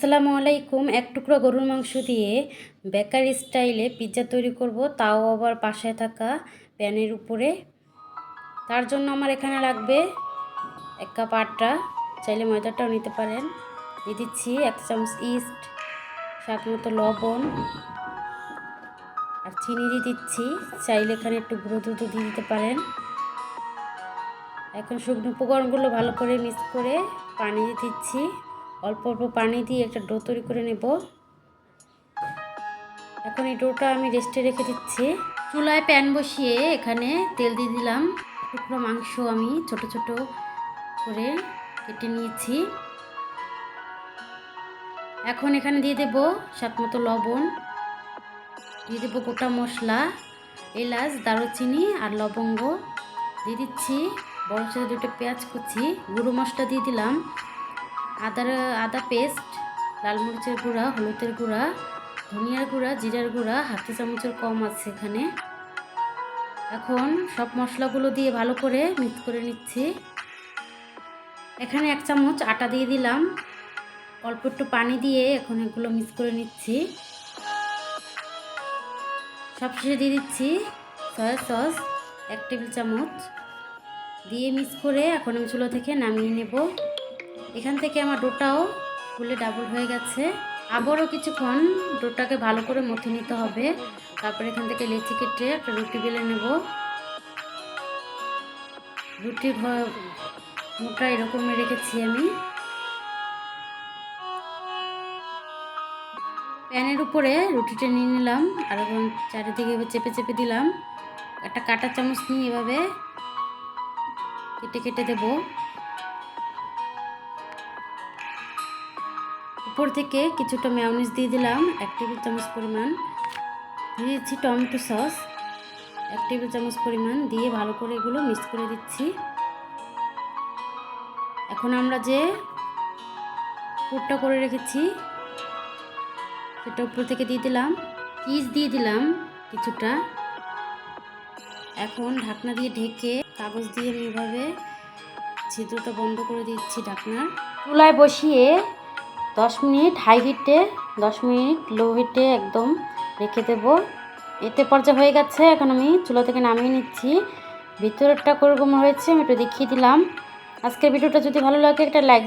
আসসালামু আলাইকুম, এক টুকরো গরুর মাংস দিয়ে বেকারি স্টাইলে পিৎজা তৈরি করব। তাও আবার পাশে থাকা প্যানের উপরে। তার জন্য আমার এখানে লাগবে এক কাপ আটা চাইলে ময়দাটাও নিতে পারেন। দিয়ে দিচ্ছি এক চামচ ইস্ট, স্বাদ মতো লবণ। আর চিনি দিয়ে দিচ্ছি। চাইলে এখানে একটু গুঁড়ো দুধও দিয়ে দিতে পারেন। এখন শুকনো উপকরণগুলো ভালো করে মিক্স করে পানি দিচ্ছি। অল্প অল্প পানি দিয়ে একটা ডো তৈরি করে নেব। এখন এই ডোটা আমি রেস্টে রেখে দিচ্ছি। চুলায় প্যান বসিয়ে এখানে তেল দিয়ে দিলাম। টুকরো মাংস আমি ছোট ছোট করে কেটে নিয়েছি। এখন এখানে দিয়ে দেব স্বাদ মতো লবণ। দিয়ে দেবো গোটা মশলা, এলাচ, দারুচিনি আর লবঙ্গ। দিয়ে দিচ্ছি বড় সাথে দুটো পেঁয়াজ কুচি, গুঁড়ো মশলা দিয়ে দিলাম। আদার আদা পেস্ট লাল মরিচের গুঁড়া, হলুদের গুঁড়া, ধনিয়ার গুঁড়া, জিরার গুঁড়া হাতে চামচের কম আছে এখানে। এখন সব মশলাগুলো দিয়ে ভালো করে মিক্স করে নিচ্ছি। এখানে এক চামচ আটা দিয়ে দিলাম। অল্প একটু পানি দিয়ে এখন এগুলো মিক্স করে নিচ্ছি। সব শেষে দিয়ে দিচ্ছি সয়া সস, এক টেবিল চামচ। দিয়ে মিক্স করে এখন আমি চুলো থেকে নামিয়ে নেব। এখান থেকে আমার ডোটাও ফুলে ডাবল হয়ে গেছে। আবারও কিছুক্ষণ ডোটাকে ভালো করে মথে নিতে হবে। তারপরে এখান থেকে লেচি কেটে একটা রুটি বেলে নেব। রুটি মোটা এরকম রেখেছি আমি। প্যানের উপরে রুটিটা নিয়ে নিলাম আর এখন চারিদিকে এবার চেপে চেপে দিলাম। একটা কাটা চামচ নিয়ে এভাবে কেটে কেটে দেবো। উপর থেকে কিছুটা ম্যাওনিজ দিয়ে দিলাম, এক টেবিল চামচ পরিমাণ। দিয়ে দিচ্ছি টমেটো সস, এক টেবিল চামচ পরিমাণ দিয়ে ভালো করে এগুলো মিক্স করে দিচ্ছি। এখন আমরা যে পুরটা করে রেখেছি, সেটা উপর থেকে দিয়ে দিলাম। চিজ দিয়ে দিলাম কিছুটা। এখন ঢাকনা দিয়ে ঢেকে কাগজ দিয়ে এভাবে ছিদ্রটা বন্ধ করে দিচ্ছি ঢাকনার। চুলায় বসিয়ে দশ মিনিট হাই হিটে দশ মিনিট লো হিটে একদম রেখে দেব। এতে পর্যা হয়ে গেছে, এখন আমি চুলা থেকে নামিয়ে নিচ্ছি। ভিতরেরটা কোরকম হয়েছে আমি একটু দেখিয়ে দিলাম। আজকের ভিডিওটা যদি ভালো লাগে একটা লাইক